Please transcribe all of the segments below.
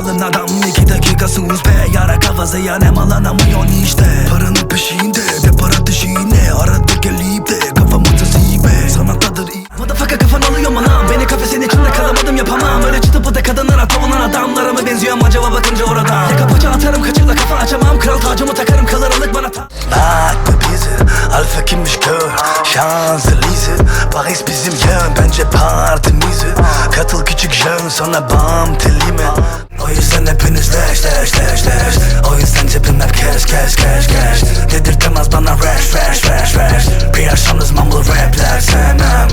kalın adam iki dakika sus be. Yara kafası yanem alanamıyor işte. Paranın peşinde de para dışine Arada gelip de kafamızı sibe Sanattadır iyi. Motherfucker kafan alıyor mu Beni kafesin içinde kalamadım yapamam. Öyle çıtı pıtı kadınlara tavunan adamlara mı benziyor mu acaba bakınca oradan. Yaka paça atarım kaçırla kafa açamam. Kral tacımı takarım kalır alık bana ta Bak be bizi Alfa kimmiş gör Şanzelize Paris bizim yön Bence partimizi. Katıl küçük jön Sonra bam telime O yüzden hepiniz leş leş leş leş O yüzden cebim hep cash cash cash cash. Dedirtemez bana rash rash rash rash. Bir akşamız mumble rapler sevmem.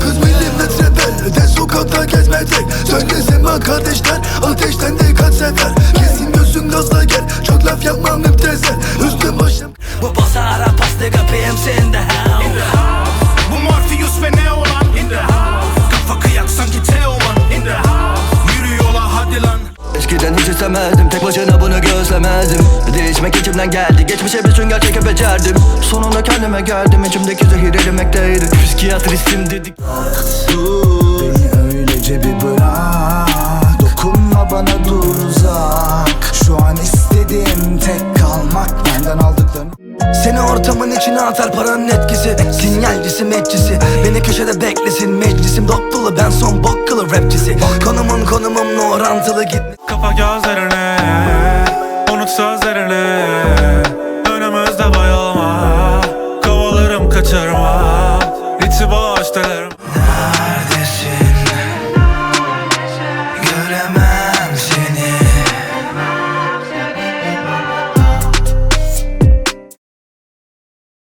Kız milimetre bel de sokakta gezme tek Söylesem kardeşler ateşten de kaç hiç istemezdim Tek başına bunu gözlemezdim Değişmek içimden geldi. Geçmişe bir sünger çekip becerdim. Sonunda kendime geldim. İçimdeki zehir erimekteydi. Psikiyatristim dedik. Beni öylece bir bırak. Dokunma bana dur uzak. Şu an istediğim tek kalmak Benden aldıklarını. Seni ortamın içine atar paranın etkisi. Sinyalcisi metçisi. Beni köşede beklesin meclisim. Dop dolu Ben son bok kılı rapçisi. Konumun konumumla orantılı gitme kafa gözlerin